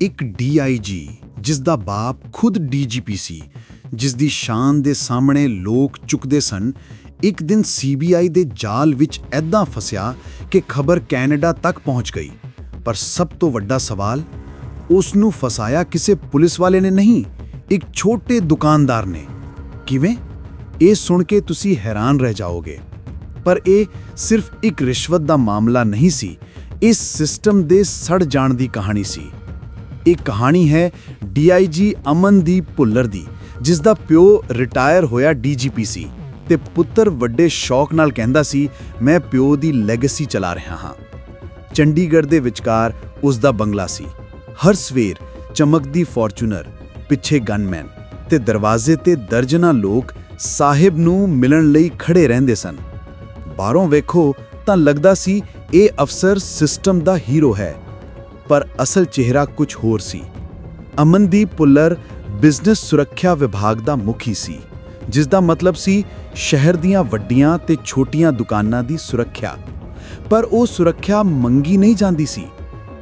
ਇੱਕ ਡੀਆਈਜੀ ਜਿਸ ਦਾ ਬਾਪ ਖੁਦ ਡੀਜੀਪੀ ਸੀ ਜਿਸ ਦੀ ਸ਼ਾਨ ਦੇ ਸਾਹਮਣੇ ਲੋਕ ਝੁਕਦੇ ਸਨ, ਇੱਕ ਦਿਨ ਸੀਬੀਆਈ ਦੇ ਜਾਲ ਵਿੱਚ ਐਦਾਂ ਫਸਿਆ ਕਿ ਖਬਰ ਕੈਨੇਡਾ ਤੱਕ ਪਹੁੰਚ ਗਈ। ਪਰ ਸਭ ਤੋਂ ਵੱਡਾ ਸਵਾਲ ਉਸ ਨੂੰ ਫਸਾਇਆ ਕਿਸੇ ਪੁਲਿਸ ਵਾਲੇ ਨੇ ਨਹੀਂ, ਇੱਕ ਛੋਟੇ ਦੁਕਾਨਦਾਰ ਨੇ। ਕਿਵੇਂ? ਇਹ ਸੁਣ ਕੇ ਤੁਸੀਂ ਹੈਰਾਨ ਰਹਿ ਜਾਓਗੇ। ਪਰ ਇਹ ਸਿਰਫ ਇੱਕ ਰਿਸ਼ਵਤ ਦਾ ਮਾਮਲਾ ਨਹੀਂ ਸੀ, ਇਸ ਸਿਸਟਮ ਦੇ ਸੜ ਜਾਣ ਦੀ ਕਹਾਣੀ ਸੀ। ਇਹ ਕਹਾਣੀ ਹੈ ਡੀਆਈਜੀ ਅਮਨਦੀਪ ਭੁੱਲਰ ਦੀ ਜਿਸ ਦਾ ਪਿਓ ਰਿਟਾਇਰ ਹੋਇਆ ਡੀਜੀਪੀ ਸੀ ਤੇ ਪੁੱਤਰ ਵੱਡੇ ਸ਼ੌਕ ਨਾਲ ਕਹਿੰਦਾ ਸੀ, ਮੈਂ ਪਿਓ ਦੀ ਲੈਗੇਸੀ ਚਲਾ ਰਿਹਾ ਹਾਂ। ਚੰਡੀਗੜ੍ਹ ਦੇ ਵਿਚਕਾਰ ਉਸ ਦਾ ਬੰਗਲਾ ਸੀ। ਹਰ ਸਵੇਰ ਚਮਕਦੀ ਫੋਰਚੂਨਰ ਪਿੱਛੇ ਗਨਮੈਨ ਤੇ ਦਰਵਾਜ਼ੇ ਤੇ ਦਰਜਨਾਂ ਲੋਕ ਸਾਹਿਬ ਨੂੰ ਮਿਲਣ ਲਈ ਖੜੇ ਰਹਿੰਦੇ ਸਨ। ਬਾਹਰੋਂ ਵੇਖੋ ਤਾਂ ਲੱਗਦਾ ਸੀ ਇਹ ਅਫਸਰ ਸਿਸਟਮ ਦਾ ਹੀਰੋ ਹੈ। ਪਰ ਅਸਲ ਚਿਹਰਾ ਕੁਝ ਹੋਰ ਸੀ। ਅਮਨਦੀਪ ਪੁੱਲਰ ਬਿਜ਼ਨਸ ਸੁਰੱਖਿਆ ਵਿਭਾਗ ਦਾ ਮੁਖੀ ਸੀ ਜਿਸ ਦਾ ਮਤਲਬ ਸੀ ਸ਼ਹਿਰ ਦੀਆਂ ਵੱਡੀਆਂ ਤੇ ਛੋਟੀਆਂ ਦੁਕਾਨਾਂ ਦੀ ਸੁਰੱਖਿਆ। ਪਰ ਉਹ ਸੁਰੱਖਿਆ ਮੰਗੀ ਨਹੀਂ ਜਾਂਦੀ ਸੀ,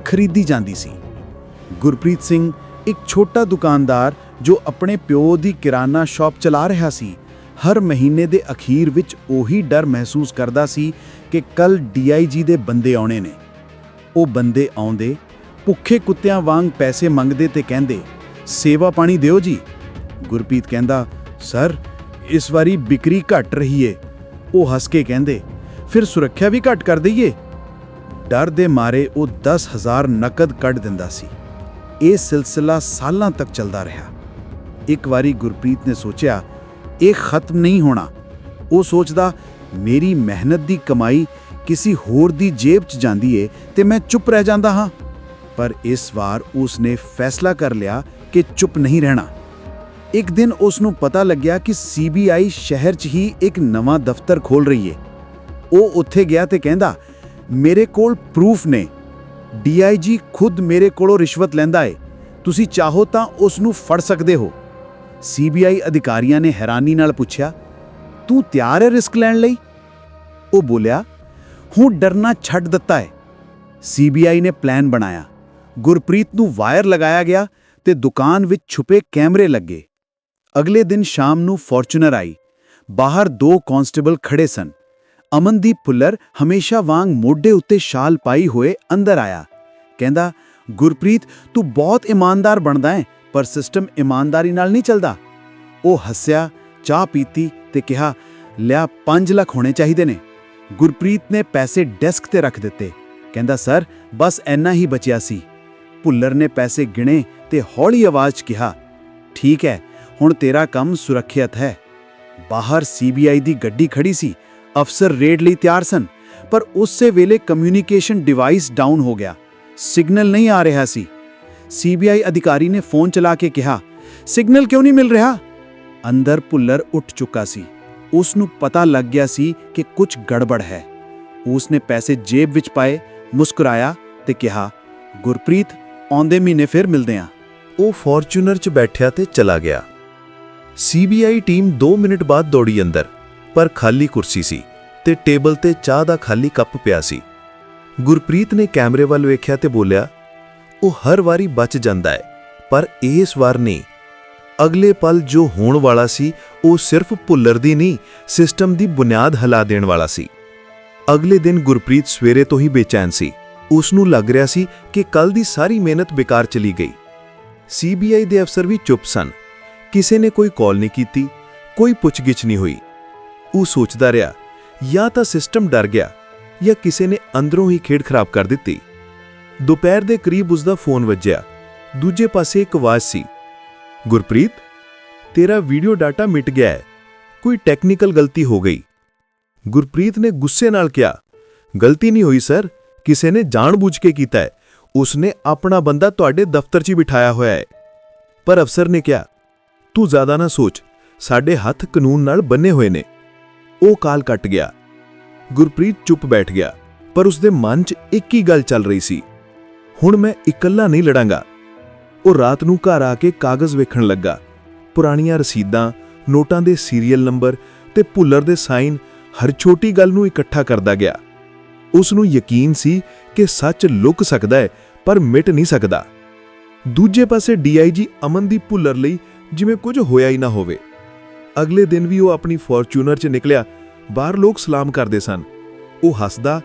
ਖਰੀਦੀ ਜਾਂਦੀ ਸੀ। ਗੁਰਪ੍ਰੀਤ ਸਿੰਘ ਇੱਕ ਛੋਟਾ ਦੁਕਾਨਦਾਰ ਜੋ ਆਪਣੇ ਪਿਓ ਦੀ ਕਿਰਾਨਾ ਸ਼ਾਪ ਚਲਾ ਰਿਹਾ ਸੀ, ਹਰ ਮਹੀਨੇ ਦੇ ਅਖੀਰ ਵਿੱਚ ਉਹੀ ਡਰ ਮਹਿਸੂਸ ਕਰਦਾ ਸੀ ਕਿ ਕੱਲ ਡੀਆਈਜੀ ਦੇ ਬੰਦੇ ਆਉਣੇ ਨੇ। ਉਹ ਬੰਦੇ ਆਉਂਦੇ ਭੁੱਖੇ ਕੁੱਤਿਆਂ ਵਾਂਗ ਪੈਸੇ ਮੰਗਦੇ ਤੇ ਕਹਿੰਦੇ, ਸੇਵਾ ਪਾਣੀ ਦਿਓ ਜੀ। ਗੁਰਪ੍ਰੀਤ ਕਹਿੰਦਾ, ਸਰ, ਇਸ ਵਾਰੀ ਵਿਕਰੀ ਘਟ ਰਹੀ ਏ। ਉਹ ਹੱਸ ਕੇ ਕਹਿੰਦੇ, ਫਿਰ ਸੁਰੱਖਿਆ ਵੀ ਘਟ ਕਰ ਦਈਏ? ਡਰ ਦੇ ਮਾਰੇ ਉਹ 10000 ਨਕਦ ਕੱਢ ਦਿੰਦਾ ਸੀ। ਇਹ ਸਿਲਸਿਲਾ ਸਾਲਾਂ ਤੱਕ ਚੱਲਦਾ ਰਿਹਾ। ਇੱਕ ਵਾਰੀ ਗੁਰਪ੍ਰੀਤ ਨੇ ਸੋਚਿਆ, ਇਹ ਖਤਮ ਨਹੀਂ ਹੋਣਾ। ਉਹ ਸੋਚਦਾ, ਮੇਰੀ ਮਿਹਨਤ ਦੀ ਕਮਾਈ ਕਿਸੇ ਹੋਰ ਦੀ ਜੇਬ 'ਚ ਜਾਂਦੀ ਏ ਤੇ ਮੈਂ ਚੁੱਪ ਰਹਿ ਜਾਂਦਾ ਹਾਂ। ਪਰ ਇਸ ਵਾਰ ਉਸ ਨੇ ਫੈਸਲਾ ਕਰ ਲਿਆ ਕਿ ਚੁੱਪ ਨਹੀਂ ਰਹਿਣਾ। ਇੱਕ ਦਿਨ ਉਸ ਨੂੰ ਪਤਾ ਲੱਗਿਆ ਕਿ ਸੀਬੀਆਈ ਸ਼ਹਿਰ 'ਚ ਹੀ ਇੱਕ ਨਵਾਂ ਦਫ਼ਤਰ ਖੋਲ ਰਹੀ ਹੈ ਉਹ ਉੱਥੇ ਗਿਆ ਤੇ ਕਹਿੰਦਾ, ਮੇਰੇ ਕੋਲ ਪ੍ਰੂਫ ਨੇ। ਡੀਆਈਜੀ ਖੁਦ ਮੇਰੇ ਕੋਲੋਂ ਰਿਸ਼ਵਤ ਲੈਂਦਾ ਏ। ਤੁਸੀਂ ਚਾਹੋ ਤਾਂ ਉਸ ਨੂੰ ਫੜ ਸਕਦੇ ਹੋ। ਸੀਬੀਆਈ ਅਧਿਕਾਰੀਆਂ ਨੇ ਹੈਰਾਨੀ ਨਾਲ ਪੁੱਛਿਆ, ਤੂੰ ਤਿਆਰ ਹੈ ਰਿਸਕ ਲੈਣ ਲਈ? ਉਹ ਬੋਲਿਆ, ਹੁਣ ਡਰਨਾ ਛੱਡ ਦਿੱਤਾ ਹੈ ਸੀਬੀਆਈ ਨੇ ਪਲਾਨ ਬਣਾਇਆ। ਗੁਰਪ੍ਰੀਤ ਨੂੰ ਵਾਇਰ ਲਗਾਇਆ ਗਿਆ ਤੇ ਦੁਕਾਨ ਵਿੱਚ ਛੁਪੇ ਕੈਮਰੇ ਲੱਗੇ। ਅਗਲੇ ਦਿਨ ਸ਼ਾਮ ਨੂੰ ਫੋਰਚੂਨਰ ਆਈ। ਬਾਹਰ ਦੋ ਕਾਂਸਟੇਬਲ ਖੜੇ ਸਨ। ਅਮਨਦੀਪ ਪੁੱਲਰ ਹਮੇਸ਼ਾ ਵਾਂਗ ਮੋਢੇ ਉੱਤੇ ਸ਼ਾਲ ਪਾਈ ਹੋਏ ਅੰਦਰ ਆਇਆ। ਕਹਿੰਦਾ, ਗੁਰਪ੍ਰੀਤ, ਤੂੰ ਬਹੁਤ ਇਮਾਨਦਾਰ ਬਣਦਾ ਹੈ, ਪਰ ਸਿਸਟਮ ਇਮਾਨਦਾਰੀ ਨਾਲ ਨਹੀਂ ਚੱਲਦਾ। ਉਹ ਹੱਸਿਆ, ਚਾਹ ਪੀਤੀ ਤੇ ਕਿਹਾ, ਲਿਆ 5 ਲੱਖ ਹੋਣੇ ਚਾਹੀਦੇ ਨੇ। ਗੁਰਪ੍ਰੀਤ ਨੇ ਪੈਸੇ ਡੈਸਕ ਤੇ ਰੱਖ ਦਿੱਤੇ। ਕਹਿੰਦਾ, ਸਰ, ਬਸ ਐਨਾ ਹੀ ਬਚਿਆ ਸੀ। ਭੁੱਲਰ ਨੇ ਪੈਸੇ ਗਿਣੇ ਤੇ ਹੌਲੀ ਆਵਾਜ਼ 'ਚ ਕਿਹਾ, ਠੀਕ ਹੈ, ਹੁਣ ਤੇਰਾ ਕੰਮ ਸੁਰੱਖਿਅਤ ਹੈ। ਬਾਹਰ ਸੀਬੀਆਈ ਦੀ ਗੱਡੀ ਖੜੀ ਸੀ, ਅਫਸਰ ਰੇਡ ਲਈ ਤਿਆਰ ਸਨ, ਪਰ ਉਸੇ ਵੇਲੇ ਕਮਿਊਨੀਕੇਸ਼ਨ ਡਿਵਾਈਸ ਡਾਊਨ ਹੋ ਗਿਆ, ਸਿਗਨਲ ਨਹੀਂ ਆ ਰਿਹਾ ਸੀ। ਸੀਬੀਆਈ ਅਧਿਕਾਰੀ ਨੇ ਫੋਨ ਚਲਾ ਕੇ ਕਿਹਾ, ਸਿਗਨਲ ਕਿਉਂ ਨਹੀਂ ਮਿਲ ਰਿਹਾ? ਅੰਦਰ ਭੁੱਲਰ ਉੱਠ ਚੁੱਕਾ ਸੀ, ਉਸ ਨੂੰ ਪਤਾ ਲੱਗ ਗਿਆ ਸੀ ਕਿ ਕੁਝ ਗੜਬੜ ਹੈ। ਉਸ ਨੇ ਪੈਸੇ ਜੇਬ ਵਿੱਚ ਪਾਏ, ਮੁਸਕਰਾਇਆ ਤੇ ਕਿਹਾ, ਗੁਰਪ੍ਰੀਤ ਆਉਂਦੇ ਮਹੀਨੇ ਫਿਰ ਮਿਲਦੇ ਹਾਂ ਉਹ ਫੋਰਚੂਨਰ 'ਚ ਬੈਠਿਆ ਤੇ ਚਲਾ ਗਿਆ। ਸੀਬੀਆਈ ਟੀਮ 2 ਮਿੰਟ ਬਾਅਦ ਦੌੜੀ ਅੰਦਰ, ਪਰ ਖਾਲੀ ਕੁਰਸੀ ਸੀ ਤੇ ਟੇਬਲ ਤੇ ਚਾਹ ਦਾ ਖਾਲੀ ਕੱਪ ਪਿਆ ਸੀ। ਗੁਰਪ੍ਰੀਤ ਨੇ ਕੈਮਰੇ ਵੱਲ ਵੇਖਿਆ ਤੇ ਬੋਲਿਆ, ਉਹ ਹਰ ਵਾਰੀ ਬਚ ਜਾਂਦਾ ਹੈ ਪਰ ਇਸ ਵਾਰ ਨਹੀਂ। ਅਗਲੇ ਪਲ ਜੋ ਹੋਣ ਵਾਲਾ ਸੀ, ਉਹ ਸਿਰਫ ਭੁੱਲਰ ਦੀ ਨਹੀਂ, ਸਿਸਟਮ ਦੀ ਬੁਨਿਆਦ ਹਿਲਾ ਦੇਣ ਵਾਲਾ ਸੀ। ਅਗਲੇ ਦਿਨ ਗੁਰਪ੍ਰੀਤ ਸਵੇਰੇ ਤੋਂ ਹੀ ਬੇਚੈਨ ਸੀ। ਉਸ ਨੂੰ ਲੱਗ ਰਿਹਾ ਸੀ ਕਿ ਕੱਲ ਦੀ ਸਾਰੀ ਮਿਹਨਤ ਬੇਕਾਰ ਚਲੀ ਗਈ। ਸੀਬੀਆਈ ਦੇ ਅਫਸਰ ਵੀ ਚੁੱਪ ਸਨ। ਕਿਸੇ ਨੇ ਕੋਈ ਕਾਲ ਨਹੀਂ ਕੀਤੀ, ਕੋਈ ਪੁੱਛਗਿੱਛ ਨਹੀਂ ਹੋਈ। ਉਹ ਸੋਚਦਾ ਰਿਹਾ, ਜਾਂ ਤਾਂ ਸਿਸਟਮ ਡਰ ਗਿਆ, ਜਾਂ ਕਿਸੇ ਨੇ ਅੰਦਰੋਂ ਹੀ ਖੇਡ ਖਰਾਬ ਕਰ ਦਿੱਤੀ। ਦੁਪਹਿਰ ਦੇ ਕਰੀਬ ਉਸ ਦਾ ਫੋਨ ਵੱਜਿਆ। ਦੂਜੇ ਪਾਸੇ ਇੱਕ ਆਵਾਜ਼ ਸੀ, ਗੁਰਪ੍ਰੀਤ, ਤੇਰਾ ਵੀਡੀਓ ਡਾਟਾ ਮਿਟ ਗਿਆ ਹੈ। ਕੋਈ ਟੈਕਨੀਕਲ ਗਲਤੀ ਹੋ ਗਈ। ਗੁਰਪ੍ਰੀਤ ਨੇ ਗੁੱਸੇ ਨਾਲ ਕਿਹਾ, ਗਲਤੀ ਨਹੀਂ ਹੋਈ, ਸਰ। ਕਿਸੇ ਨੇ ਜਾਣਬੁੱਝ ਕੇ ਕੀਤਾ ਹੈ। ਉਸਨੇ ਆਪਣਾ ਬੰਦਾ ਤੁਹਾਡੇ ਦਫ਼ਤਰ 'ਚ ਹੀ ਬਿਠਾਇਆ ਹੋਇਆ ਹੈ। ਪਰ ਅਫਸਰ ਨੇ ਕਿਹਾ, ਤੂੰ ਜ਼ਿਆਦਾ ਨਾ ਸੋਚ, ਸਾਡੇ ਹੱਥ ਕਾਨੂੰਨ ਨਾਲ ਬੰਨੇ ਹੋਏ ਨੇ। ਉਹ ਕਾਲ ਕੱਟ ਗਿਆ। ਗੁਰਪ੍ਰੀਤ ਚੁੱਪ ਬੈਠ ਗਿਆ, ਪਰ ਉਸਦੇ ਮਨ 'ਚ ਇੱਕ ਹੀ ਗੱਲ ਚੱਲ ਰਹੀ ਸੀ। ਹੁਣ ਮੈਂ ਇਕੱਲਾ ਨਹੀਂ ਲੜਾਂਗਾ। ਉਹ ਰਾਤ ਨੂੰ ਘਰ ਆ ਕੇ ਕਾਗਜ਼ ਵੇਖਣ ਲੱਗਾ। ਪੁਰਾਣੀਆਂ ਰਸੀਦਾਂ, ਨੋਟਾਂ ਦੇ ਸੀਰੀਅਲ ਨੰਬਰ ਤੇ ਭੁੱਲਰ ਦੇ ਸਾਈਨ ਹਰ ਛੋਟੀ ਗੱਲ ਨੂੰ ਇਕੱਠਾ ਕਰਦਾ ਗਿਆ। ਉਸ ਨੂੰ ਯਕੀਨ ਸੀ ਕਿ ਸੱਚ ਲੁਕ ਸਕਦਾ ਹੈ, ਪਰ ਮਿਟ ਨਹੀਂ ਸਕਦਾ। ਦੂਜੇ ਪਾਸੇ ਡੀਆਈਜੀ ਅਮਨਦੀਪ ਭੁੱਲਰ ਲਈ ਜਿਵੇਂ ਕੁਝ ਹੋਇਆ ਹੀ ਨਾ ਹੋਵੇ। ਅਗਲੇ ਦਿਨ ਵੀ ਉਹ ਆਪਣੀ ਫੋਰਚੂਨਰ 'ਚ ਨਿਕਲਿਆ। ਬਾਹਰ ਲੋਕ ਸਲਾਮ ਕਰਦੇ ਸਨ। ਉਹ ਹੱਸਦਾ,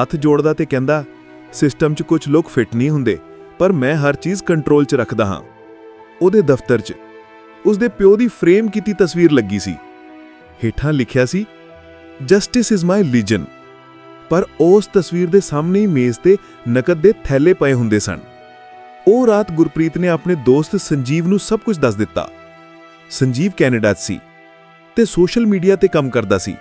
ਹੱਥ ਜੋੜਦਾ ਤੇ ਕਹਿੰਦਾ, ਸਿਸਟਮ 'ਚ ਕੁਝ ਲੋਕ ਫਿੱਟ ਨਹੀਂ ਹੁੰਦੇ, ਪਰ ਮੈਂ ਹਰ ਚੀਜ਼ ਕੰਟਰੋਲ 'ਚ ਰੱਖਦਾ ਹਾਂ। ਉਹਦੇ ਦਫ਼ਤਰ 'ਚ। ਉਸਦੇ ਪਿਓ ਦੀ ਫਰੇਮ ਕੀਤੀ ਤਸਵੀਰ ਲੱਗੀ ਸੀ। ਹੇਠਾਂ ਲਿਖਿਆ ਸੀ, ਜਸਟਿਸ ਇਜ਼ ਮਾਈ ਲੀਜਨ। ਪਰ ਉਸ ਤਸਵੀਰ ਦੇ ਸਾਹਮਣੇ ਹੀ ਮੇਜ਼ ਤੇ ਨਕਦ ਦੇ ਥੈਲੇ ਪਏ ਹੁੰਦੇ ਸਨ। ਉਹ ਰਾਤ ਗੁਰਪ੍ਰੀਤ ਨੇ ਆਪਣੇ ਦੋਸਤ ਸੰਜੀਵ ਨੂੰ ਸਭ ਕੁਝ ਦੱਸ ਦਿੱਤਾ। ਸੰਜੀਵ ਕੈਨੇਡਾ 'ਚ ਸੀ ਤੇ ਸੋਸ਼ਲ ਮੀਡੀਆ ਤੇ ਕੰਮ ਕਰਦਾ ਸੀ।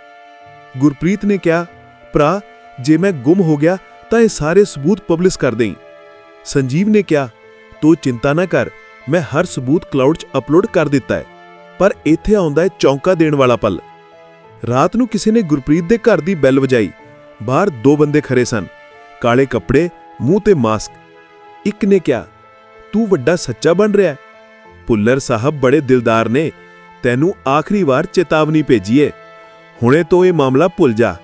ਗੁਰਪ੍ਰੀਤ ਨੇ ਕਿਹਾ, ਭਰਾ, ਜੇ ਮੈਂ ਗੁੰਮ ਹੋ ਗਿਆ ਤਾਂ ਇਹ ਸਾਰੇ ਸਬੂਤ ਪਬਲਿਸ਼ ਕਰ ਦੇਈਂ। ਸੰਜੀਵ ਨੇ ਕਿਹਾ, ਤੂੰ ਚਿੰਤਾ ਨਾ ਕਰ, ਮੈਂ ਹਰ ਸਬੂਤ ਕਲਾਉਡ 'ਚ ਅਪਲੋਡ ਕਰ ਦਿੱਤਾ ਹੈ, ਪਰ ਇੱਥੇ ਆਉਂਦਾ ਹੈ ਚੌਂਕਾ ਦੇਣ ਵਾਲਾ ਪਲ। ਰਾਤ ਨੂੰ ਕਿਸੇ ਨੇ ਗੁਰਪ੍ਰੀਤ ਦੇ ਘਰ ਦੀ ਬੈਲ ਵਜਾਈ। ਬਾਹਰ ਦੋ ਬੰਦੇ ਖੜੇ ਸਨ। ਕਾਲੇ ਕੱਪੜੇ, ਮੂੰਹ ਤੇ ਮਾਸਕ। ਇੱਕ ਨੇ ਕਿਹਾ, ਤੂੰ ਵੱਡਾ ਸੱਚਾ ਬਣ ਰਿਹਾ ਹੈ। ਭੁੱਲਰ ਸਾਹਿਬ ਬੜੇ ਦਿਲਦਾਰ ਨੇ। ਤੈਨੂੰ ਆਖਰੀ ਵਾਰ ਚੇਤਾਵਨੀ ਭੇਜੀ ਹੁਣੇ ਤੋਂ ਇਹ ਮਾਮਲਾ ਭੁੱਲ ਜਾ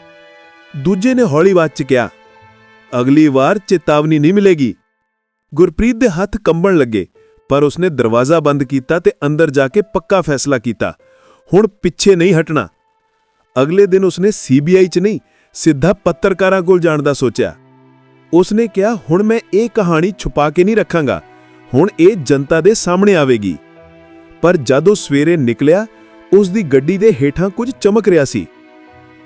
ਦੂਜੇ ਨੇ ਹੌਲੀ ਬਾਤ ਚ ਕਿਹਾ, ਅਗਲੀ ਵਾਰ ਚੇਤਾਵਨੀ ਨਹੀਂ ਮਿਲੇਗੀ ਗੁਰਪ੍ਰੀਤ ਦੇ ਹੱਥ ਕੰਬਣ ਲੱਗੇ, ਪਰ ਉਸਨੇ ਦਰਵਾਜ਼ਾ ਬੰਦ ਕੀਤਾ ਤੇ ਅੰਦਰ ਜਾ ਕੇ ਪੱਕਾ ਫੈਸਲਾ ਕੀਤਾ। ਹੁਣ ਪਿੱਛੇ ਨਹੀਂ ਹਟਣਾ। ਅਗਲੇ ਦਿਨ ਉਸਨੇ ਸੀਬੀਆਈ 'ਚ ਨਹੀਂ ਸਿੱਧਾ ਪੱਤਰਕਾਰਾਂ ਕੋਲ ਜਾਣ ਦਾ ਸੋਚਿਆ। ਉਸਨੇ ਕਿਹਾ, ਹੁਣ ਮੈਂ ਇਹ ਕਹਾਣੀ ਛੁਪਾ ਕੇ ਨਹੀਂ ਰੱਖਾਂਗਾ। ਹੁਣ ਇਹ ਜਨਤਾ ਦੇ ਸਾਹਮਣੇ ਆਵੇਗੀ। ਪਰ ਜਦ ਉਹ ਸਵੇਰੇ ਨਿਕਲਿਆ ਉਸ ਦੀ ਗੱਡੀ ਦੇ ਹੇਠਾਂ ਕੁਝ ਚਮਕ ਰਿਹਾ ਸੀ।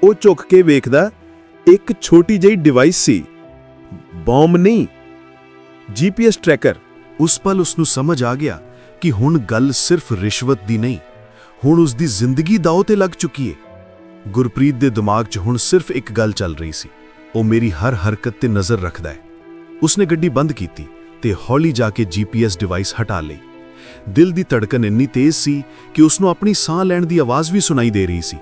ਉਹ ਝੁੱਕ ਕੇ ਵੇਖਦਾ, ਇੱਕ ਛੋਟੀ ਜਿਹੀ ਡਿਵਾਈਸ ਸੀ। ਬੰਬ ਨਹੀਂ ਜੀਪੀਐਸ ਟਰੈਕਰ ਉਸ ਪਲ ਉਸ ਨੂੰ ਸਮਝ ਆ ਗਿਆ ਕਿ ਹੁਣ ਗੱਲ ਸਿਰਫ ਰਿਸ਼ਵਤ ਦੀ ਨਹੀਂ, ਹੁਣ ਉਸ ਦੀ ਜ਼ਿੰਦਗੀ ਦਾਅ ਤੇ ਲੱਗ ਚੁੱਕੀ ਏ। ਗੁਰਪ੍ਰੀਤ ਦੇ ਦਿਮਾਗ 'ਚ ਹੁਣ ਸਿਰਫ ਇੱਕ ਗੱਲ ਚੱਲ ਰਹੀ ਸੀ। ਉਹ ਮੇਰੀ ਹਰ ਹਰਕਤ ਤੇ ਨਜ਼ਰ ਰੱਖਦਾ ਹੈ। ਉਸਨੇ ਗੱਡੀ ਬੰਦ ਕੀਤੀ ਤੇ ਹੌਲੀ ਜਾ ਕੇ ਜੀਪੀਐਸ ਡਿਵਾਈਸ ਹਟਾ ਲਈ। ਦਿਲ ਦੀ ਧੜਕਨ ਇੰਨੀ ਤੇਜ਼ ਸੀ ਕਿ ਉਸ ਨੂੰ ਆਪਣੀ ਸਾਹ ਲੈਣ ਦੀ ਆਵਾਜ਼ ਵੀ ਸੁਣਾਈ ਦੇ ਰਹੀ ਸੀ।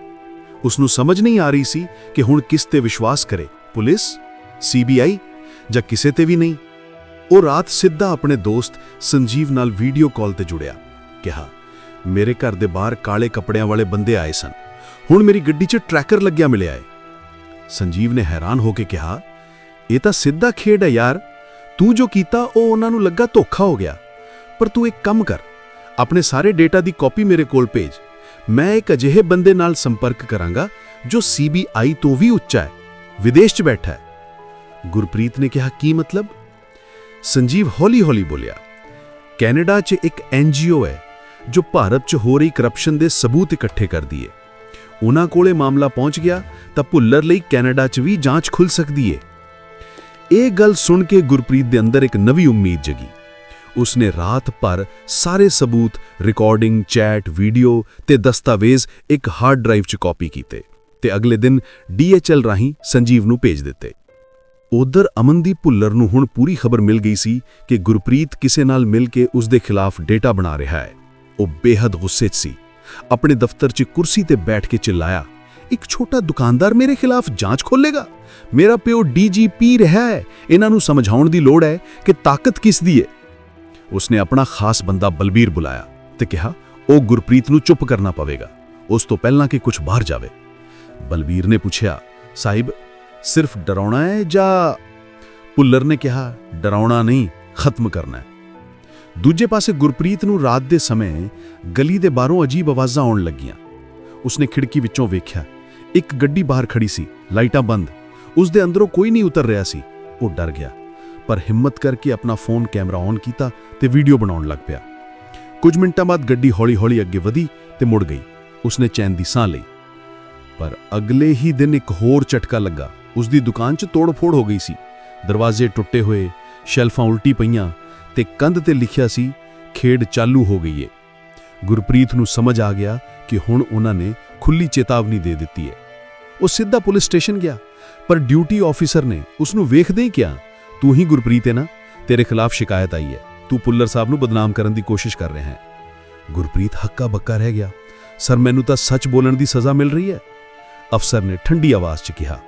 ਉਸ ਨੂੰ ਸਮਝ ਨਹੀਂ ਆ ਰਹੀ ਸੀ ਕਿ ਹੁਣ ਕਿਸ ਤੇ ਵਿਸ਼ਵਾਸ ਕਰੇ। ਪੁਲਿਸ? ਸੀਬੀਆਈ ਜਾਂ ਕਿਸੇ ਤੇ ਵੀ ਨਹੀਂ? ਉਹ ਰਾਤ ਸਿੱਧਾ ਆਪਣੇ ਦੋਸਤ ਸੰਜੀਵ ਨਾਲ ਵੀਡੀਓ ਕਾਲ ਤੇ ਜੁੜਿਆ। ਕਿਹਾ, ਮੇਰੇ ਘਰ ਦੇ ਬਾਹਰ ਕਾਲੇ ਕੱਪੜਿਆਂ ਵਾਲੇ ਬੰਦੇ ਆਏ ਸਨ। ਹੁਣ ਮੇਰੀ ਗੱਡੀ 'ਚ ਟਰੈਕਰ ਲੱਗਿਆ ਮਿਲਿਆ ਏ। ਸੰਜੀਵ ਨੇ ਹੈਰਾਨ ਹੋ ਕੇ ਕਿਹਾ, ਇਹ ਤਾਂ ਸਿੱਧਾ ਖੇਡ ਹੈ ਯਾਰ। ਤੂੰ ਜੋ ਕੀਤਾ, ਉਹ ਉਹਨਾਂ ਨੂੰ ਲੱਗਾ ਧੋਖਾ ਹੋ ਗਿਆ। ਪਰ ਤੂੰ ਇੱਕ ਕੰਮ ਕਰ, ਆਪਣੇ ਸਾਰੇ ਡੇਟਾ ਦੀ ਕਾਪੀ ਮੇਰੇ ਕੋਲ ਭੇਜ। ਮੈਂ ਇੱਕ ਅਜਿਹੇ ਬੰਦੇ ਨਾਲ ਸੰਪਰਕ ਕਰਾਂਗਾ, ਜੋ ਸੀਬੀਆਈ ਤੋਂ ਵੀ ਉੱਚਾ ਹੈ, ਵਿਦੇਸ਼ 'ਚ ਬੈਠਾ ਹੈ। ਗੁਰਪ੍ਰੀਤ ਨੇ ਕਿਹਾ, ਕੀ ਮਤਲਬ? ਸੰਜੀਵ ਹੌਲੀ-ਹੌਲੀ ਬੋਲਿਆ, ਕੈਨੇਡਾ 'ਚ ਇੱਕ ਐਨਜੀਓ ਹੈ, ਜੋ ਭਾਰਤ 'ਚ ਹੋ ਰਹੀ ਕਰਪਸ਼ਨ ਦੇ ਸਬੂਤ ਇਕੱਠੇ ਕਰਦੀ ਹੈ ਉਹਨਾਂ ਕੋਲੇ ਮਾਮਲਾ ਪਹੁੰਚ ਗਿਆ ਤਾਂ ਭੁੱਲਰ ਲਈ ਕੈਨੇਡਾ 'ਚ ਵੀ ਜਾਂਚ ਖੁੱਲ ਸਕਦੀ ਹੈ ਇਹ ਗੱਲ ਸੁਣ ਕੇ ਗੁਰਪ੍ਰੀਤ ਦੇ ਅੰਦਰ ਇੱਕ ਨਵੀਂ ਉਮੀਦ ਜਗੀ। ਉਸਨੇ ਰਾਤ ਭਰ ਸਾਰੇ ਸਬੂਤ ਰਿਕਾਰਡਿੰਗ ਚੈਟ ਵੀਡੀਓ ਤੇ ਦਸਤਾਵੇਜ਼ ਇੱਕ ਹਾਰਡ ਡਰਾਈਵ 'ਚ ਕਾਪੀ ਕੀਤੇ ਤੇ ਅਗਲੇ ਦਿਨ ਡੀਐਚਐਲ ਰਾਹੀਂ ਸੰਜੀਵ ਨੂੰ ਭੇਜ ਦਿੱਤੇ। ਉਧਰ ਅਮਨਦੀਪ ਭੁੱਲਰ ਨੂੰ ਹੁਣ ਪੂਰੀ ਖਬਰ ਮਿਲ ਗਈ ਸੀ ਕਿ ਗੁਰਪ੍ਰੀਤ ਕਿਸੇ ਨਾਲ ਮਿਲ ਕੇ ਉਸ ਦੇ ਖਿਲਾਫ ਡੇਟਾ ਬਣਾ ਰਿਹਾ ਹੈ। ਉਹ ਬੇहद ਗੁੱਸੇ 'ਚ ਸੀ। ਆਪਣੇ ਦਫ਼ਤਰ 'ਚ ਕੁਰਸੀ ਤੇ ਬੈਠ ਕੇ ਚਿল্লাਇਆ ਇੱਕ ਛੋਟਾ ਦੁਕਾਨਦਾਰ ਮੇਰੇ ਖਿਲਾਫ ਜਾਂਚ ਖੋਲੇਗਾ ਮੇਰਾ ਪਿਓ ਡੀਜੀਪੀ ਰਿਹਾ ਹੈ, ਇਹਨਾਂ ਨੂੰ ਸਮਝਾਉਣ ਦੀ ਲੋੜ ਹੈ ਕਿ ਤਾਕਤ ਕਿਸ ਦੀ ਹੈ ਉਸਨੇ ਆਪਣਾ ਖਾਸ ਬੰਦਾ ਬਲਬੀਰ ਬੁਲਾਇਆ ਤੇ ਕਿਹਾ, ਉਹ ਗੁਰਪ੍ਰੀਤ ਨੂੰ ਚੁੱਪ ਕਰਨਾ ਪਵੇਗਾ, ਉਸ ਤੋਂ ਪਹਿਲਾਂ ਕਿ ਕੁਝ ਬਾਹਰ ਜਾਵੇ? ਬਲਬੀਰ ਨੇ ਪੁੱਛਿਆ, ਸਾਹਿਬ, ਸਿਰਫ ਡਰਾਉਣਾ ਹੈ ਜਾਂ? ਪੁੱਲਰ ਨੇ ਕਿਹਾ, ਡਰਾਉਣਾ ਨਹੀਂ, ਖਤਮ ਕਰਨਾ ਹੈ। ਦੂਜੇ ਪਾਸੇ ਗੁਰਪ੍ਰੀਤ ਨੂੰ ਰਾਤ ਦੇ ਸਮੇਂ ਗਲੀ ਦੇ ਬਾਹਰੋਂ ਅਜੀਬ ਆਵਾਜ਼ਾਂ ਆਉਣ ਲੱਗੀਆਂ। ਉਸਨੇ ਖਿੜਕੀ ਵਿੱਚੋਂ ਵੇਖਿਆ, ਇੱਕ ਗੱਡੀ ਬਾਹਰ ਖੜੀ ਸੀ, ਲਾਈਟਾਂ ਬੰਦ। ਉਸ ਦੇ ਅੰਦਰੋਂ ਕੋਈ ਨਹੀਂ ਉਤਰ ਰਿਹਾ ਸੀ। ਉਹ ਡਰ ਗਿਆ, ਪਰ ਹਿੰਮਤ ਕਰਕੇ ਆਪਣਾ ਫੋਨ ਕੈਮਰਾ ਔਨ ਕੀਤਾ ਤੇ ਵੀਡੀਓ ਬਣਾਉਣ ਲੱਗ ਪਿਆ। ਕੁਝ ਮਿੰਟਾਂ ਬਾਅਦ ਗੱਡੀ ਹੌਲੀ-ਹੌਲੀ ਅੱਗੇ ਵਧੀ ਤੇ ਮੁੜ ਗਈ। ਉਸਨੇ ਚੈਨ ਦੀ ਸਾਹ ਲਈ। ਪਰ ਅਗਲੇ ਹੀ ਦਿਨ ਇੱਕ ਹੋਰ ਝਟਕਾ ਲੱਗਾ। ਉਸ ਦੀ ਦੁਕਾਨ 'ਚ ਤੋੜ-ਫੋੜ ਹੋ ਗਈ ਸੀ। ਦਰਵਾਜ਼ੇ ਟੁੱਟੇ ਹੋਏ, ਸ਼ੈਲਫਾਂ ਉਲਟੀ ਪਈਆਂ ਤੇ ਕੰਧ ਤੇ ਲਿਖਿਆ ਸੀ, ਖੇਡ ਚਾਲੂ ਹੋ ਗਈ ਏ। ਗੁਰਪ੍ਰੀਤ ਨੂੰ ਸਮਝ ਆ ਗਿਆ ਕਿ ਹੁਣ ਉਹਨਾਂ ਨੇ ਖੁੱਲੀ ਚੇਤਾਵਨੀ ਦੇ ਦਿੱਤੀ ਹੈ ਉਹ ਸਿੱਧਾ ਪੁਲਿਸ ਸਟੇਸ਼ਨ ਗਿਆ, ਪਰ ਡਿਊਟੀ ਆਫੀਸਰ ਨੇ ਉਸ ਨੂੰ ਵੇਖਦੇ ਹੀ ਕਿਹਾ, ਤੂੰ ਹੀ ਗੁਰਪ੍ਰੀਤ ਹੈ ਨਾ, ਤੇਰੇ ਖਿਲਾਫ ਸ਼ਿਕਾਇਤ ਆਈ ਹੈ ਤੂੰ ਪੁੱਲਰ ਸਾਹਿਬ ਨੂੰ ਬਦਨਾਮ ਕਰਨ ਦੀ ਕੋਸ਼ਿਸ਼ ਕਰ ਰਿਹਾ ਹੈ ਗੁਰਪ੍ਰੀਤ ਹੱਕਾ ਬੱਕਾ ਰਹਿ ਗਿਆ। ਸਰ, ਮੈਨੂੰ ਤਾਂ ਸੱਚ ਬੋਲਣ ਦੀ ਸਜ਼ਾ ਮਿਲ ਰਹੀ ਹੈ ਅਫਸਰ ਨੇ ਠੰਡੀ ਆਵਾਜ਼ 'ਚ ਕਿਹਾ।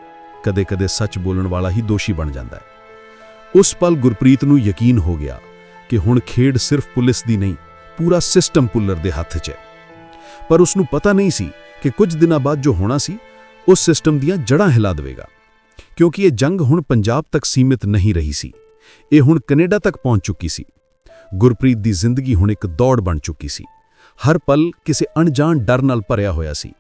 ਕਦੇ-ਕਦੇ ਸੱਚ ਬੋਲਣ ਵਾਲਾ ਹੀ ਦੋਸ਼ੀ ਬਣ ਜਾਂਦਾ ਹੈ ਉਸ ਪਲ ਗੁਰਪ੍ਰੀਤ ਨੂੰ ਯਕੀਨ ਹੋ ਗਿਆ ਕਿ ਹੁਣ ਖੇਡ ਸਿਰਫ ਪੁਲਿਸ ਦੀ ਨਹੀਂ, ਪੂਰਾ ਸਿਸਟਮ ਪੁੱਲਰ ਦੇ ਹੱਥ 'ਚ ਹੈ। ਪਰ ਉਸ ਨੂੰ ਪਤਾ ਨਹੀਂ ਸੀ ਕਿ ਕੁਝ ਦਿਨਾਂ ਬਾਅਦ ਜੋ ਹੋਣਾ ਸੀ, ਉਸ ਸਿਸਟਮ ਦੀਆਂ ਜੜ੍ਹਾਂ ਹਿਲਾ ਦੇਵੇਗਾ। ਕਿਉਂਕਿ ਇਹ ਜੰਗ ਹੁਣ ਪੰਜਾਬ ਤੱਕ ਸੀਮਿਤ ਨਹੀਂ ਰਹੀ ਸੀ। ਇਹ ਹੁਣ ਕੈਨੇਡਾ ਤੱਕ ਪਹੁੰਚ ਚੁੱਕੀ ਸੀ। ਗੁਰਪ੍ਰੀਤ ਦੀ ਜ਼ਿੰਦਗੀ ਹੁਣ ਇੱਕ ਦੌੜ ਬਣ ਚੁੱਕੀ ਸੀ। ਹਰ ਪਲ ਕਿਸੇ ਅਣਜਾਣ ਡਰ ਨਾਲ ਭਰਿਆ ਹੋਇਆ ਸੀ।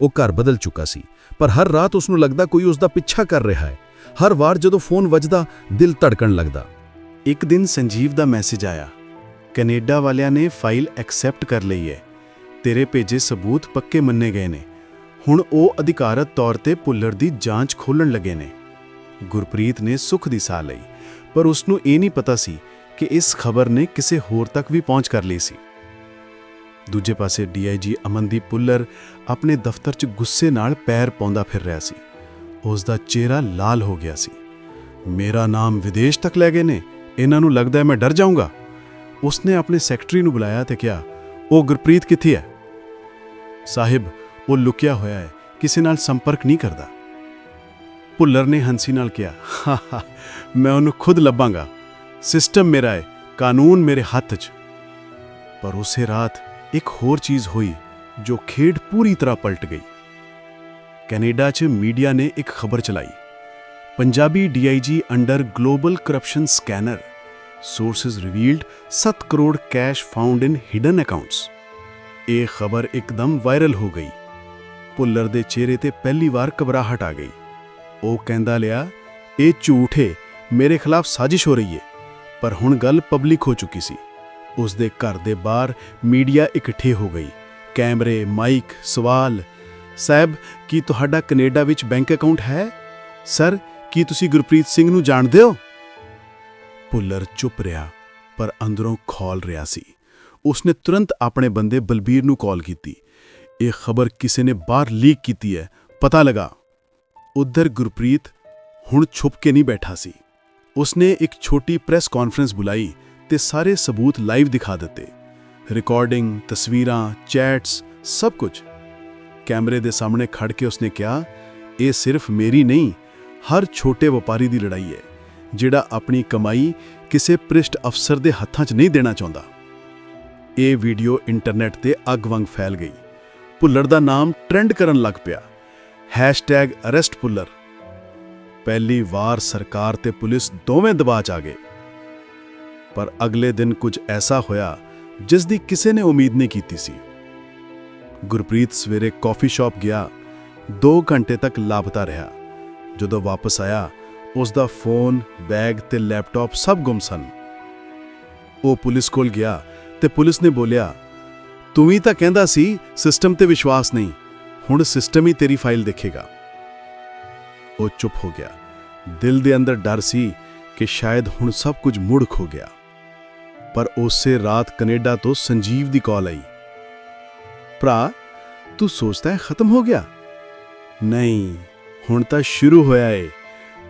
ਉਹ ਘਰ ਬਦਲ ਚੁੱਕਾ ਸੀ। ਪਰ ਹਰ ਰਾਤ ਉਸ ਨੂੰ ਲੱਗਦਾ ਕੋਈ ਉਸ ਦਾ ਪਿੱਛਾ ਕਰ ਰਿਹਾ ਹੈ। ਹਰ ਵਾਰ ਜਦੋਂ ਫੋਨ ਵੱਜਦਾ, ਦਿਲ ਧੜਕਣ ਲੱਗਦਾ। ਇੱਕ ਦਿਨ ਸੰਜੀਵ ਦਾ ਮੈਸੇਜ ਆਇਆ, ਕੈਨੇਡਾ ਵਾਲਿਆਂ ਨੇ ਫਾਈਲ ਐਕਸੈਪਟ ਕਰ ਲਈ ਹੈ। ਤੇਰੇ ਭੇਜੇ ਸਬੂਤ ਪੱਕੇ ਮੰਨੇ ਗਏ ਨੇ। ਹੁਣ ਉਹ ਅਧਿਕਾਰਤ ਤੌਰ ਤੇ ਪੁੱਲਰ ਦੀ ਜਾਂਚ ਖੋਲਣ ਲੱਗੇ ਨੇ। ਗੁਰਪ੍ਰੀਤ ਨੇ ਸੁੱਖ ਦੀ ਸਾਹ ਲਈ, ਪਰ ਉਸ ਨੂੰ ਇਹ ਨਹੀਂ ਪਤਾ ਸੀ ਕਿ ਇਸ ਖਬਰ ਨੇ ਕਿਸੇ ਹੋਰ ਤੱਕ ਵੀ ਪਹੁੰਚ ਕਰ ਲਈ ਸੀ। ਦੂਜੇ ਪਾਸੇ ਡੀਆਈਜੀ ਅਮਨਦੀਪ ਪੁੱਲਰ ਆਪਣੇ ਦਫ਼ਤਰ 'ਚ ਗੁੱਸੇ ਨਾਲ ਪੈਰ ਪਾਉਂਦਾ ਫਿਰ ਰਿਹਾ ਸੀ। ਉਸ ਦਾ ਚਿਹਰਾ ਲਾਲ ਹੋ ਗਿਆ ਸੀ। ਮੇਰਾ ਨਾਮ ਵਿਦੇਸ਼ ਤੱਕ ਲੈ ਗਏ ਨੇ? ਇਹਨਾਂ ਨੂੰ ਲੱਗਦਾ ਹੈ ਮੈਂ ਡਰ ਜਾਊਂਗਾ। ਉਸਨੇ ਆਪਣੇ ਸੈਕਟਰੀ ਨੂੰ ਬੁਲਾਇਆ ਤੇ ਕਿਹਾ, ਉਹ ਗੁਰਪ੍ਰੀਤ ਕਿੱਥੇ ਹੈ? ਸਾਹਿਬ, ਉਹ ਲੁਕਿਆ ਹੋਇਆ ਹੈ, ਕਿਸੇ ਨਾਲ ਸੰਪਰਕ ਨਹੀਂ ਕਰਦਾ। ਭੁੱਲਰ ਨੇ ਹੰਸੀ ਨਾਲ ਕਿਹਾ ਮੈਂ ਉਹਨੂੰ ਖੁਦ ਲੱਭਾਂਗਾ। ਸਿਸਟਮ ਮੇਰਾ ਹੈ, ਕਾਨੂੰਨ ਮੇਰੇ ਹੱਥ 'ਚ। ਪਰ ਉਸੇ ਰਾਤ ਇੱਕ ਹੋਰ ਚੀਜ਼ ਹੋਈ, ਜੋ ਖੇਡ ਪੂਰੀ ਤਰ੍ਹਾਂ ਪਲਟ ਗਈ। ਕੈਨੇਡਾ 'ਚ ਮੀਡੀਆ ਨੇ ਇੱਕ ਖਬਰ ਚਲਾਈ। Punjabi DIG under global corruption scanner sources revealed 7 crore cash found in hidden accounts ਇਹ ਖਬਰ ਇੱਕਦਮ ਵਾਇਰਲ ਹੋ ਗਈ। ਭੁੱਲਰ ਦੇ ਚਿਹਰੇ ਤੇ ਪਹਿਲੀ ਵਾਰ ਘਬਰਾਹਟ ਆ ਗਈ। ਉਹ ਕਹਿੰਦਾ ਲਿਆ, ਇਹ ਝੂਠ ਹੈ ਮੇਰੇ ਖਿਲਾਫ ਸਾਜ਼ਿਸ਼ ਹੋ ਰਹੀ ਹੈ ਪਰ ਹੁਣ ਗੱਲ ਪਬਲਿਕ ਹੋ ਚੁੱਕੀ ਸੀ। ਉਸ ਦੇ ਘਰ ਦੇ ਬਾਹਰ ਮੀਡੀਆ ਇਕੱਠੇ ਹੋ ਗਈ। ਕੈਮਰੇ ਮਾਈਕ ਸਵਾਲ। ਸਾਹਿਬ, ਕੀ ਤੁਹਾਡਾ ਕੈਨੇਡਾ ਵਿੱਚ ਬੈਂਕ ਅਕਾਊਂਟ ਹੈ? ਸਰ, ਕੀ ਤੁਸੀਂ ਗੁਰਪ੍ਰੀਤ ਸਿੰਘ ਨੂੰ ਜਾਣਦੇ ਹੋ? ਭੁੱਲਰ ਚੁੱਪ ਰਿਹਾ, ਪਰ ਅੰਦਰੋਂ ਖੋਲ ਰਿਹਾ ਸੀ। ਉਸਨੇ ਤੁਰੰਤ ਆਪਣੇ ਬੰਦੇ ਬਲਬੀਰ ਨੂੰ ਕਾਲ ਕੀਤੀ। ਇਹ ਖਬਰ ਕਿਸੇ ਨੇ ਬਾਹਰ ਲੀਕ ਕੀਤੀ ਹੈ। ਪਤਾ ਲਗਾ, ਉਧਰ ਗੁਰਪ੍ਰੀਤ ਹੁਣ ਛੁਪ ਕੇ ਨਹੀਂ ਬੈਠਾ ਸੀ। ਉਸਨੇ ਇੱਕ ਛੋਟੀ ਪ੍ਰੈਸ ਕਾਨਫਰੰਸ ਬੁਲਾਈ ਤੇ ਸਾਰੇ ਸਬੂਤ ਲਾਈਵ ਦਿਖਾ ਦਿੱਤੇ। ਰਿਕਾਰਡਿੰਗ, ਤਸਵੀਰਾਂ, ਚੈਟਸ, ਸਭ ਕੁਝ। ਕੈਮਰੇ ਦੇ ਸਾਹਮਣੇ ਖੜ ਕੇ ਉਸਨੇ ਕਿਹਾ, ਇਹ ਸਿਰਫ ਮੇਰੀ ਨਹੀਂ, ਹਰ ਛੋਟੇ ਵਪਾਰੀ ਦੀ ਲੜਾਈ ਹੈ। ਜਿਹੜਾ ਆਪਣੀ ਕਮਾਈ ਕਿਸੇ ਪ੍ਰਿਸ਼ਟ ਅਫਸਰ ਦੇ ਹੱਥਾਂ 'ਚ ਨਹੀਂ ਦੇਣਾ ਚਾਹੁੰਦਾ। ਇਹ ਵੀਡੀਓ ਇੰਟਰਨੈਟ ਤੇ ਅੱਗ ਵਾਂਗ ਫੈਲ ਗਈ। ਭੁੱਲਰ ਦਾ ਨਾਮ ਟ੍ਰੈਂਡ ਕਰਨ ਲੱਗ ਪਿਆ। #ਅਰੈਸਟਪੁੱਲਰ ਪਹਿਲੀ ਵਾਰ ਸਰਕਾਰ ਤੇ ਪੁਲਿਸ ਦੋਵੇਂ ਦਬਾਅ 'ਚ ਆ ਗਏ। ਪਰ ਅਗਲੇ ਦਿਨ ਕੁਝ ਐਸਾ ਹੋਇਆ ਜਿਸ ਦੀ ਕਿਸੇ ਨੇ ਉਮੀਦ ਨਹੀਂ ਕੀਤੀ ਸੀ। ਗੁਰਪ੍ਰੀਤ ਸਵੇਰੇ ਕਾਫੀ ਸ਼ਾਪ ਗਿਆ। 2 ਘੰਟੇ ਤੱਕ ਲਾਪਤਾ ਰਿਹਾ। ਜਦੋਂ ਵਾਪਸ ਆਇਆ ਉਸ ਦਾ ਫੋਨ, ਬੈਗ ਤੇ ਲੈਪਟਾਪ ਸਭ ਗੁੰਮ ਸਨ। ਉਹ ਪੁਲਿਸ ਕੋਲ ਗਿਆ ਤੇ ਪੁਲਿਸ ਨੇ ਬੋਲਿਆ, ਤੂੰ ਹੀ ਤਾਂ ਕਹਿੰਦਾ ਸੀ ਸਿਸਟਮ ਤੇ ਵਿਸ਼ਵਾਸ ਨਹੀਂ, ਹੁਣ ਸਿਸਟਮ ਹੀ ਤੇਰੀ ਫਾਈਲ ਦੇਖੇਗਾ। ਉਹ ਚੁੱਪ ਹੋ ਗਿਆ। ਦਿਲ ਦੇ ਅੰਦਰ ਡਰ ਸੀ ਕਿ ਸ਼ਾਇਦ ਹੁਣ ਸਭ ਕੁਝ ਮੁੜ ਖੋ ਗਿਆ। ਪਰ ਉਸੇ ਰਾਤ ਕੈਨੇਡਾ ਤੋਂ ਸੰਜੀਵ ਦੀ ਕਾਲ ਆਈ। ਭਰਾ, ਤੂੰ ਸੋਚਦਾ ਹੈ ਖਤਮ ਹੋ ਗਿਆ? ਨਹੀਂ, ਹੁਣ ਤਾਂ ਸ਼ੁਰੂ ਹੋਇਆ ਏ।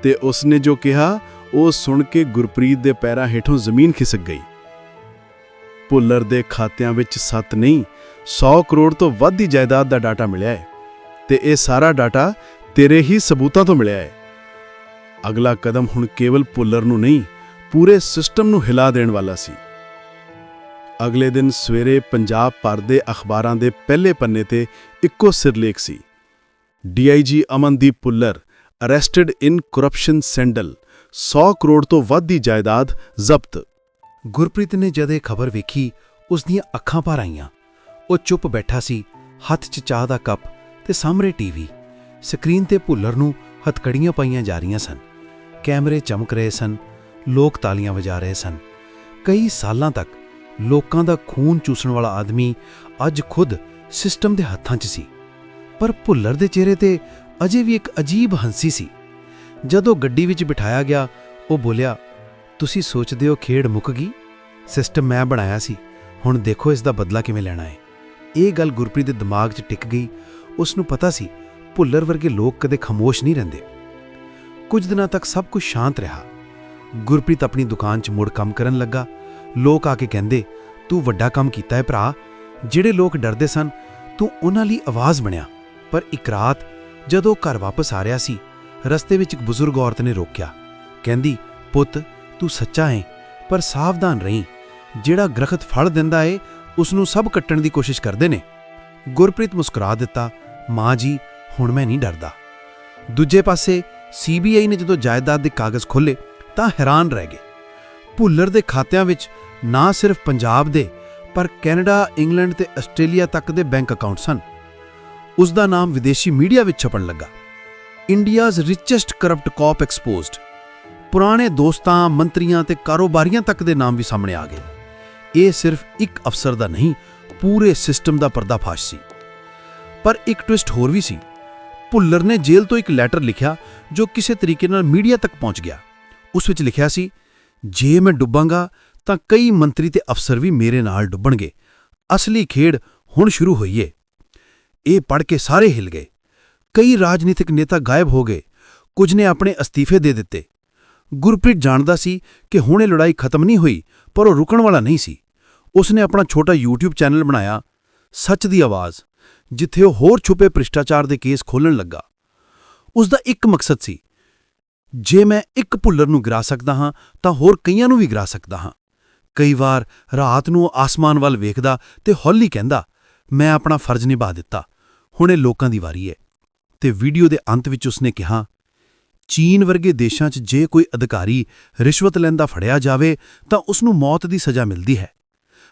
ਤੇ ਉਸਨੇ ਜੋ ਕਿਹਾ, ਉਹ ਸੁਣ ਕੇ ਗੁਰਪ੍ਰੀਤ ਦੇ ਪੈਰਾਂ ਹੇਠੋਂ ਜ਼ਮੀਨ ਖਿਸਕ ਗਈ। ਭੁੱਲਰ ਦੇ ਖਾਤਿਆਂ ਵਿੱਚ ਸੱਤ ਨਹੀਂ 100 ਕਰੋੜ ਤੋਂ ਵੱਧ ਦੀ ਜਾਇਦਾਦ ਦਾ ਡਾਟਾ ਮਿਲਿਆ ਹੈ ਤੇ ਇਹ ਸਾਰਾ ਡਾਟਾ ਤੇਰੇ ਹੀ ਸਬੂਤਾਂ ਤੋਂ ਮਿਲਿਆ ਹੈ। ਅਗਲਾ ਕਦਮ ਹੁਣ ਕੇਵਲ ਭੁੱਲਰ ਨੂੰ ਨਹੀਂ, ਪੂਰੇ ਸਿਸਟਮ ਨੂੰ ਹਿਲਾ ਦੇਣ ਵਾਲਾ ਸੀ। ਅਗਲੇ ਦਿਨ ਸਵੇਰੇ ਪੰਜਾਬ ਭਰ ਦੇ ਅਖਬਾਰਾਂ ਦੇ ਪਹਿਲੇ ਪੰਨੇ ਤੇ ਇੱਕੋ ਸਿਰਲੇਖ ਸੀ। DIG Amandeep Bhullar arrested in corruption scandal 100 crore ਤੋਂ ਵੱਧ ਦੀ ਜਾਇਦਾਦ ਜ਼ਬਤ। ਗੁਰਪ੍ਰੀਤ ਨੇ ਜਦ ਇਹ ਖਬਰ ਵੇਖੀ, ਉਸ ਦੀਆਂ ਅੱਖਾਂ ਭਰ ਆਈਆਂ। ਉਹ ਚੁੱਪ ਬੈਠਾ ਸੀ, ਹੱਥ 'ਚ ਚਾਹ ਦਾ ਕੱਪ ਤੇ ਸਾਹਮਣੇ ਟੀਵੀ ਸਕਰੀਨ ਤੇ ਭੁੱਲਰ ਨੂੰ ਹਥਕੜੀਆਂ ਪਾਈਆਂ ਜਾ ਰਹੀਆਂ ਸਨ। ਕੈਮਰੇ ਚਮਕ ਰਹੇ ਸਨ, ਲੋਕ ਤਾਲੀਆਂ ਵਜਾ ਰਹੇ ਸਨ। ਕਈ ਸਾਲਾਂ ਤੱਕ ਲੋਕਾਂ ਦਾ ਖੂਨ ਚੂਸਣ ਵਾਲਾ ਆਦਮੀ ਅੱਜ ਖੁਦ ਸਿਸਟਮ ਦੇ ਹੱਥਾਂ 'ਚ ਸੀ। ਪਰ ਭੁੱਲਰ ਦੇ ਚਿਹਰੇ ਤੇ ਅਜੇ ਵੀ ਇੱਕ ਅਜੀਬ ਹੰਸੀ ਸੀ। ਜਦੋਂ ਗੱਡੀ ਵਿੱਚ ਬਿਠਾਇਆ ਗਿਆ, ਉਹ ਬੋਲਿਆ, ਤੁਸੀਂ ਸੋਚਦੇ ਹੋ ਖੇਡ ਮੁੱਕ ਗਈ? ਸਿਸਟਮ ਮੈਂ ਬਣਾਇਆ ਸੀ। ਹੁਣ ਦੇਖੋ ਇਸ ਦਾ ਬਦਲਾ ਕਿਵੇਂ ਲੈਣਾ ਹੈ। ਇਹ ਗੱਲ ਗੁਰਪ੍ਰੀਤ ਦੇ ਦਿਮਾਗ 'ਚ ਟਿਕ ਗਈ। ਉਸ ਨੂੰ ਪਤਾ ਸੀ, ਭੁੱਲਰ ਵਰਗੇ ਲੋਕ ਕਦੇ ਖਾਮੋਸ਼ ਨਹੀਂ ਰਹਿੰਦੇ। ਕੁਝ ਦਿਨਾਂ ਤੱਕ ਸਭ ਕੁਝ ਸ਼ਾਂਤ ਰਿਹਾ। ਗੁਰਪ੍ਰੀਤ ਆਪਣੀ ਦੁਕਾਨ 'ਚ ਮੁੜ ਕੰਮ ਕਰਨ ਲੱਗਾ। ਲੋਕ ਆ ਕੇ ਕਹਿੰਦੇ, ਤੂੰ ਵੱਡਾ ਕੰਮ ਕੀਤਾ ਹੈ ਭਰਾ। ਜਿਹੜੇ ਲੋਕ ਡਰਦੇ ਸਨ, ਤੂੰ ਉਹਨਾਂ ਲਈ ਆਵਾਜ਼ ਬਣਿਆ। ਪਰ ਇੱਕ ਰਾਤ ਜਦੋਂ ਘਰ ਵਾਪਸ ਆ ਰਿਹਾ ਸੀ, ਰਸਤੇ ਵਿੱਚ ਇੱਕ ਬਜ਼ੁਰਗ ਔਰਤ ਨੇ ਰੋਕਿਆ। ਕਹਿੰਦੀ, ਪੁੱਤ, ਤੂੰ ਸੱਚਾ ਹੈ, ਪਰ ਸਾਵਧਾਨ ਰਹੀਂ। ਜਿਹੜਾ ਗ੍ਰਖਤ ਫਲ ਦਿੰਦਾ ਏ ਉਸ ਨੂੰ ਸਭ ਕੱਟਣ ਦੀ ਕੋਸ਼ਿਸ਼ ਕਰਦੇ ਨੇ। ਗੁਰਪ੍ਰੀਤ ਮੁਸਕਰਾ ਦਿੱਤਾ, ਮਾਂ ਜੀ, ਹੁਣ ਮੈਂ ਨਹੀਂ ਡਰਦਾ। ਦੂਜੇ ਪਾਸੇ ਸੀਬੀਆਈ ਨੇ ਜਦੋਂ ਜਾਇਦਾਦ ਦੇ ਕਾਗਜ਼ ਖੋਲੇ ਤਾਂ ਹੈਰਾਨ ਰਹਿ ਗਏ। ਭੁੱਲਰ ਦੇ ਖਾਤਿਆਂ ਵਿੱਚ ਨਾ ਸਿਰਫ ਪੰਜਾਬ ਦੇ, ਪਰ ਕੈਨੇਡਾ, ਇੰਗਲੈਂਡ ਤੇ ਆਸਟ੍ਰੇਲੀਆ ਤੱਕ ਦੇ ਬੈਂਕ ਅਕਾਊਂਟ ਸਨ ਉਸ ਦਾ ਨਾਮ ਵਿਦੇਸ਼ੀ ਮੀਡੀਆ ਵਿੱਚ ਛਪਣ ਲੱਗਾ। India's richest corrupt cop exposed ਪੁਰਾਣੇ ਦੋਸਤਾਂ, ਮੰਤਰੀਆਂ ਤੇ ਕਾਰੋਬਾਰੀਆਂ ਤੱਕ ਦੇ ਨਾਮ ਵੀ ਸਾਹਮਣੇ ਆ ਗਏ। ਇਹ ਸਿਰਫ ਇੱਕ ਅਫਸਰ ਦਾ ਨਹੀਂ, ਪੂਰੇ ਸਿਸਟਮ ਦਾ ਪਰਦਾਫਾਸ਼ ਸੀ। ਪਰ ਇੱਕ ਟਵਿਸਟ ਹੋਰ ਵੀ ਸੀ। ਭੁੱਲਰ ਨੇ ਜੇਲ੍ਹ ਤੋਂ ਇੱਕ ਲੈਟਰ ਲਿਖਿਆ, ਜੋ ਕਿਸੇ ਤਰੀਕੇ ਨਾਲ ਮੀਡੀਆ ਤੱਕ ਪਹੁੰਚ ਗਿਆ। ਉਸ ਵਿੱਚ ਲਿਖਿਆ ਸੀ, ਜੇ ਮੈਂ ਡੁੱਬਾਂਗਾ, ਤਾਂ ਕਈ ਮੰਤਰੀ ਤੇ ਅਫਸਰ ਵੀ ਮੇਰੇ ਨਾਲ ਡੁੱਬਣਗੇ। ਅਸਲੀ ਖੇਡ ਹੁਣ ਸ਼ੁਰੂ ਹੋਈ ਏ। ਇਹ ਪੜ੍ਹ ਕੇ ਸਾਰੇ ਹਿਲ ਗਏ। ਕਈ ਰਾਜਨੀਤਿਕ ਨੇਤਾ ਗਾਇਬ ਹੋ ਗਏ। ਕੁਝ ਨੇ ਆਪਣੇ ਅਸਤੀਫੇ ਦੇ ਦਿੱਤੇ। ਗੁਰਪ੍ਰੀਤ ਜਾਣਦਾ ਸੀ ਕਿ ਹੁਣ ਇਹ ਲੜਾਈ ਖਤਮ ਨਹੀਂ ਹੋਈ, ਪਰ ਉਹ ਰੁਕਣ ਵਾਲਾ ਨਹੀਂ ਸੀ। ਉਸਨੇ ਆਪਣਾ ਛੋਟਾ YouTube ਚੈਨਲ ਬਣਾਇਆ, ਸੱਚ ਦੀ ਆਵਾਜ਼, ਜਿੱਥੇ ਉਹ ਹੋਰ ਛੁਪੇ ਭ੍ਰਿਸ਼ਟਾਚਾਰ ਦੇ ਕੇਸ ਖੋਲਣ ਲੱਗਾ। ਉਸ ਦਾ ਇੱਕ ਮਕਸਦ ਸੀ, ਜੇ ਮੈਂ ਇੱਕ ਭੁੱਲਰ ਨੂੰ ਗਿਰਾ ਸਕਦਾ ਹਾਂ, ਤਾਂ ਹੋਰ ਕਈਆਂ ਨੂੰ ਵੀ ਗਿਰਾ ਸਕਦਾ ਹਾਂ। ਕਈ ਵਾਰ ਰਾਤ ਨੂੰ ਉਹ ਆਸਮਾਨ ਵੱਲ ਵੇਖਦਾ ਤੇ ਹੌਲੀ ਕਹਿੰਦਾ ਮੈਂ ਆਪਣਾ ਫਰਜ਼ ਨਿਭਾ ਦਿੱਤਾ। ਹੁਣ ਇਹ ਲੋਕਾਂ ਦੀ ਵਾਰੀ ਹੈ। ਤੇ ਵੀਡੀਓ ਦੇ ਅੰਤ ਵਿੱਚ ਉਸਨੇ ਕਿਹਾ, ਚੀਨ ਵਰਗੇ ਦੇਸ਼ਾਂ 'ਚ ਜੇ ਕੋਈ ਅਧਿਕਾਰੀ ਰਿਸ਼ਵਤ ਲੈਂਦਾ ਫੜਿਆ ਜਾਵੇ, ਤਾਂ ਉਸ ਨੂੰ ਮੌਤ ਦੀ ਸਜ਼ਾ ਮਿਲਦੀ ਹੈ।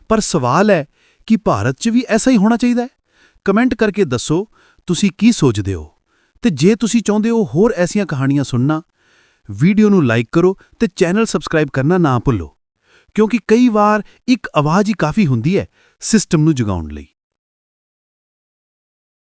ਪਰ ਸਵਾਲ ਹੈ ਕਿ ਭਾਰਤ 'ਚ ਵੀ ਐਸਾ ਹੀ ਹੋਣਾ ਚਾਹੀਦਾ ਹੈ? ਕਮੈਂਟ ਕਰਕੇ ਦੱਸੋ, ਤੁਸੀਂ ਕੀ ਸੋਚਦੇ ਹੋ? ਤੇ ਜੇ ਤੁਸੀਂ ਚਾਹੁੰਦੇ ਹੋ ਹੋਰ ਐਸੀਆਂ ਕਹਾਣੀਆਂ ਸੁਣਨਾ, ਵੀਡੀਓ ਨੂੰ ਲਾਈਕ ਕਰੋ ਤੇ ਚੈਨਲ ਸਬਸਕ੍ਰਾਈਬ ਕਰਨਾ ਨਾ ਭੁੱਲੋ। ਕਿਉਂਕਿ ਕਈ ਵਾਰ ਇੱਕ ਆਵਾਜ਼ ਹੀ ਕਾਫੀ ਹੁੰਦੀ ਹੈ ਸਿਸਟਮ ਨੂੰ ਜਗਾਉਣ ਲਈ।